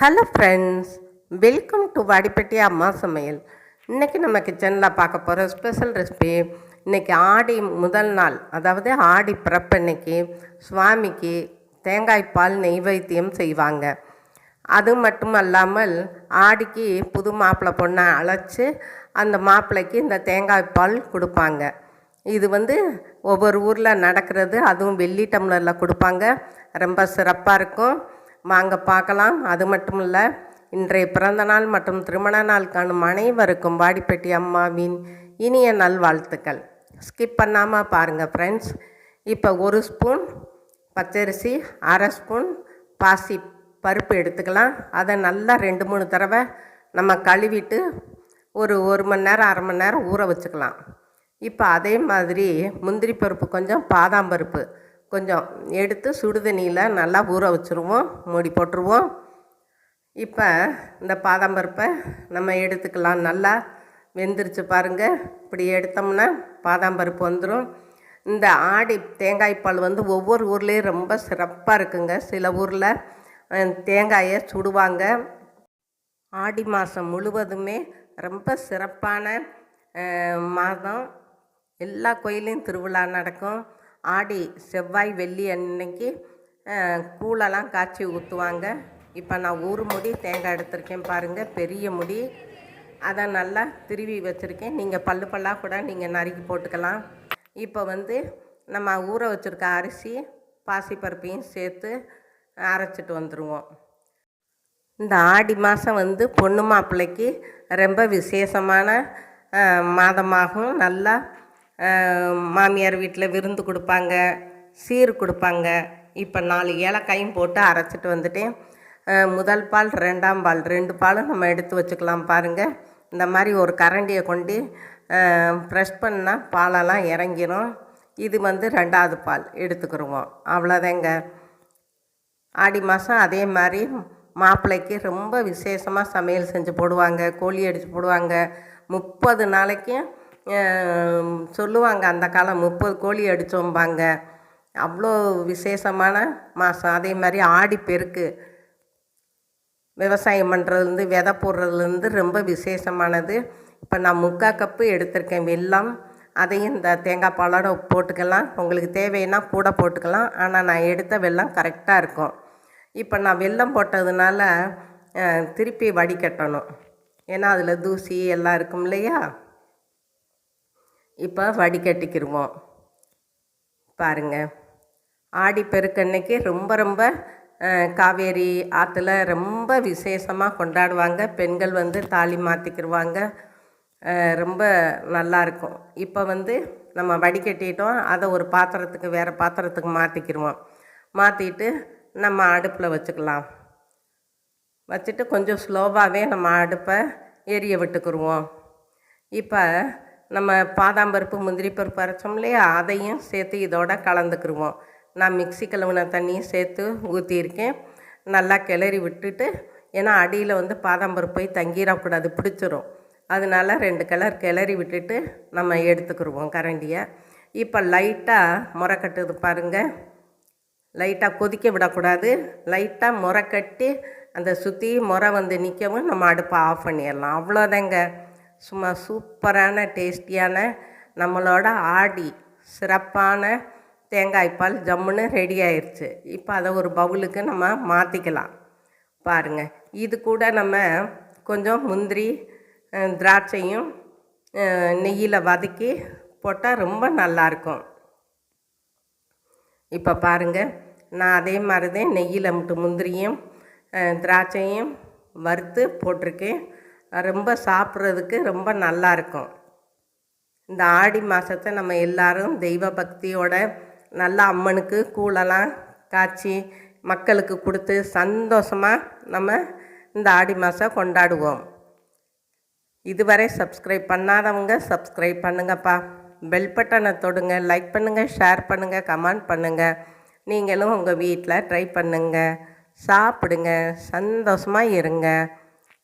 Hello friends welcome to Vadipatti அம்மா சமையல் இன்றைக்கி நம்ம கிச்சனில் பார்க்க போகிற ஸ்பெஷல் ரெசிபி இன்றைக்கி ஆடி முதல் நாள் அதாவது ஆடி பிறப்பன்னைக்கு சுவாமிக்கு தேங்காய் பால் நெய்வேத்தியம் செய்வாங்க. அது மட்டும் அல்லாமல் ஆடிக்கு புது மாப்பிள்ளை பொண்ணை அழைச்சி அந்த மாப்பிள்ளைக்கு இந்த தேங்காய் பால் கொடுப்பாங்க. இது வந்து ஒவ்வொரு ஊரில் நடக்கிறது அதுவும் வெள்ளி டம்ளரில் கொடுப்பாங்க. ரொம்ப சிறப்பாக இருக்கும். வாங்க பார்க்கலாம். அது மட்டும் இல்லை இன்றைய பிறந்த நாள் மற்றும் திருமண நாள் காணும் அனைவருக்கும் வாடிப்பட்டி அம்மாவின் இனிய நல்வாழ்த்துக்கள். ஸ்கிப் பண்ணாமல் பாருங்கள் ஃப்ரெண்ட்ஸ் இப்போ ஒரு ஸ்பூன் பச்சரிசி அரை ஸ்பூன் பாசி பருப்பு எடுத்துக்கலாம். அதை நல்லா ரெண்டு மூணு தடவை நம்ம கழுவிட்டு ஒரு ஒரு மணி நேரம் அரை மணி நேரம் ஊற வச்சுக்கலாம். இப்போ அதே மாதிரி முந்திரி பருப்பு கொஞ்சம் பாதாம் பருப்பு கொஞ்சம் எடுத்து சுடுதண்ணியில் நல்லா ஊற வச்சுருவோம். மூடி போட்டுருவோம். இப்போ இந்த பாதாம் பருப்பை நம்ம எடுத்துக்கலாம். நல்லா வெந்துருச்சு பாருங்கள் இப்படி எடுத்தோம்னா பாதாம் பருப்பு வந்துடும் இந்த ஆடி தேங்காய் பால் வந்து ஒவ்வொரு ஊர்லேயும் ரொம்ப சிறப்பாக இருக்குங்க. சில ஊரில் தேங்காயை சுடுவாங்க. ஆடி மாதம் முழுவதுமே ரொம்ப சிறப்பான மாதம். எல்லா கோயிலையும் திருவிழா நடக்கும். ஆடி செவ்வாய் வெள்ளி அன்னைக்கு கூழெல்லாம் காய்ச்சி ஊற்றுவாங்க இப்போ நான் ஒரு முடி தேங்காய் எடுத்திருக்கேன் பாருங்கள் பெரிய முடி. அதை நல்லா திருவி வச்சுருக்கேன். நீங்கள் பல்லு பல்லாக கூட நீங்கள் நறுக்கி போட்டுக்கலாம். இப்போ வந்து நம்ம ஊற வச்சுருக்க அரிசி பாசிப்பருப்பையும் சேர்த்து அரைச்சிட்டு வந்துடுவோம் இந்த ஆடி மாதம் வந்து பொண்ணு மாப்பிள்ளைக்கு ரொம்ப விசேஷமான மாதமாகும் நல்லா மாமியார் வீட்டில் விருந்து கொடுப்பாங்க சீர் கொடுப்பாங்க. இப்போ நாலு ஏலக்காயும் போட்டு அரைச்சிட்டு வந்துட்டேன். முதல் பால் ரெண்டாம் பால் ரெண்டு பாலும் நம்ம எடுத்து வச்சுக்கலாம் பாருங்கள் இந்த மாதிரி ஒரு கரண்டியை கொண்டு ப்ரெஷ் பண்ணால் பாலெல்லாம் இறங்கிடும் இது வந்து ரெண்டாவது பால் எடுத்துக்கிருவோம். அவ்வளோதாங்க. ஆடி மாதம் அதே மாதிரி மாப்பிள்ளைக்கு ரொம்ப விசேஷமாக சமையல் செஞ்சு போடுவாங்க கோழி அடித்து போடுவாங்க. முப்பது நாளைக்கும் சொல்லுவாங்க அந்த காலம் முப்பது கோழி அடித்தோம்பாங்க அவ்வளோ விசேஷமான மாதம் அதே மாதிரி ஆடி பெருக்கு. விவசாயம் பண்ணுறதுலேருந்து விதை போடுறதுலேருந்து ரொம்ப விசேஷமானது. இப்போ நான் முக்கால் கப்பு எடுத்திருக்கேன் வெல்லம் அதையும் இந்த தேங்காய் பாலோட போட்டுக்கலாம். உங்களுக்கு தேவைன்னா கூட போட்டுக்கலாம். ஆனால் நான் எடுத்த வெல்லம் கரெக்டாக இருக்கும். இப்போ நான் வெல்லம் போட்டதுனால திருப்பி வடிகட்டணும். ஏன்னா அதில் தூசி எல்லாம் இருக்கும் இல்லையா? இப்போ வடிகட்டிக்கிருவோம் பாருங்கள் ஆடி பெருக்கன்னைக்கு ரொம்ப ரொம்ப காவேரி ஆற்றுல ரொம்ப விசேஷமாக கொண்டாடுவாங்க. பெண்கள் வந்து தாலி மாற்றிக்கிருவாங்க ரொம்ப நல்லாயிருக்கும் இப்போ வந்து நம்ம வடிகட்டிட்டோம் அதை ஒரு பாத்திரத்துக்கு வேறு பாத்திரத்துக்கு மாற்றிக்கிருவோம் மாற்றிட்டு நம்ம அடுப்பில் வச்சுக்கலாம். வச்சுட்டு கொஞ்சம் ஸ்லோவாகவே நம்ம அடுப்பை எரிய விட்டுக்குருவோம். இப்போ நம்ம பாதாம் பருப்பு முந்திரி பருப்பு அரைச்சோம் இல்லையா? அதையும் சேர்த்து இதோட கலந்துக்கிருவோம். நான் மிக்ஸி கழுவுன தண்ணியும் சேர்த்து ஊற்றியிருக்கேன் நல்லா கிளறி விட்டுட்டு ஏன்னா அடியில் வந்து பாதாம் பருப்பு போய் தங்கிடக்கூடாது பிடிச்சிரும். அதனால ரெண்டு கலர் கிளறி விட்டுட்டு நம்ம எடுத்துக்கிருவோம் கரண்டியை. இப்போ லைட்டாக முறை கட்டுது பாருங்கள் லைட்டாக கொதிக்க விடக்கூடாது. லைட்டாக முறை கட்டி அந்த சுற்றி முறை வந்து நிற்கவும் நம்ம அடுப்பை ஆஃப் பண்ணிடலாம். அவ்வளோதாங்க. சும்மா சூப்பரான டேஸ்டியான நம்மளோட ஆடி சிறப்பான தேங்காய் பால் ஜம்முன்னு ரெடி ஆயிடுச்சு இப்போ அதை ஒரு பவுலுக்கு நம்ம மாற்றிக்கலாம் பாருங்கள் இது கூட நம்ம கொஞ்சம் முந்திரி திராட்சையும் நெய்யில் வதக்கி போட்டால் ரொம்ப நல்லாயிருக்கும் இப்போ பாருங்கள் நான் அதே மாதிரி தான் நெய்யில் முட்டு முந்திரியும் திராட்சையும் வறுத்து போட்டிருக்கேன். ரொம்ப சாப்பிட்றதுக்கு ரொம்ப நல்லா இருக்கும் இந்த ஆடி மாதத்தை நம்ம எல்லாரும் தெய்வ பக்தியோட நல்லா அம்மனுக்கு கூழெல்லாம் காய்ச்சி மக்களுக்கு கொடுத்து சந்தோஷமாக நம்ம இந்த ஆடி மாதம் கொண்டாடுவோம். இதுவரை சப்ஸ்கிரைப் பண்ணாதவங்க சப்ஸ்கிரைப் பண்ணுங்கப்பா. பெல் பட்டனை தொடுங்க லைக் பண்ணுங்கள் ஷேர் பண்ணுங்கள் கமெண்ட் பண்ணுங்கள் நீங்களும் உங்கள் வீட்டில் ட்ரை பண்ணுங்க. சாப்பிடுங்க சந்தோஷமாக இருங்க.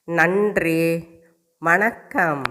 நன்றி. வணக்கம்.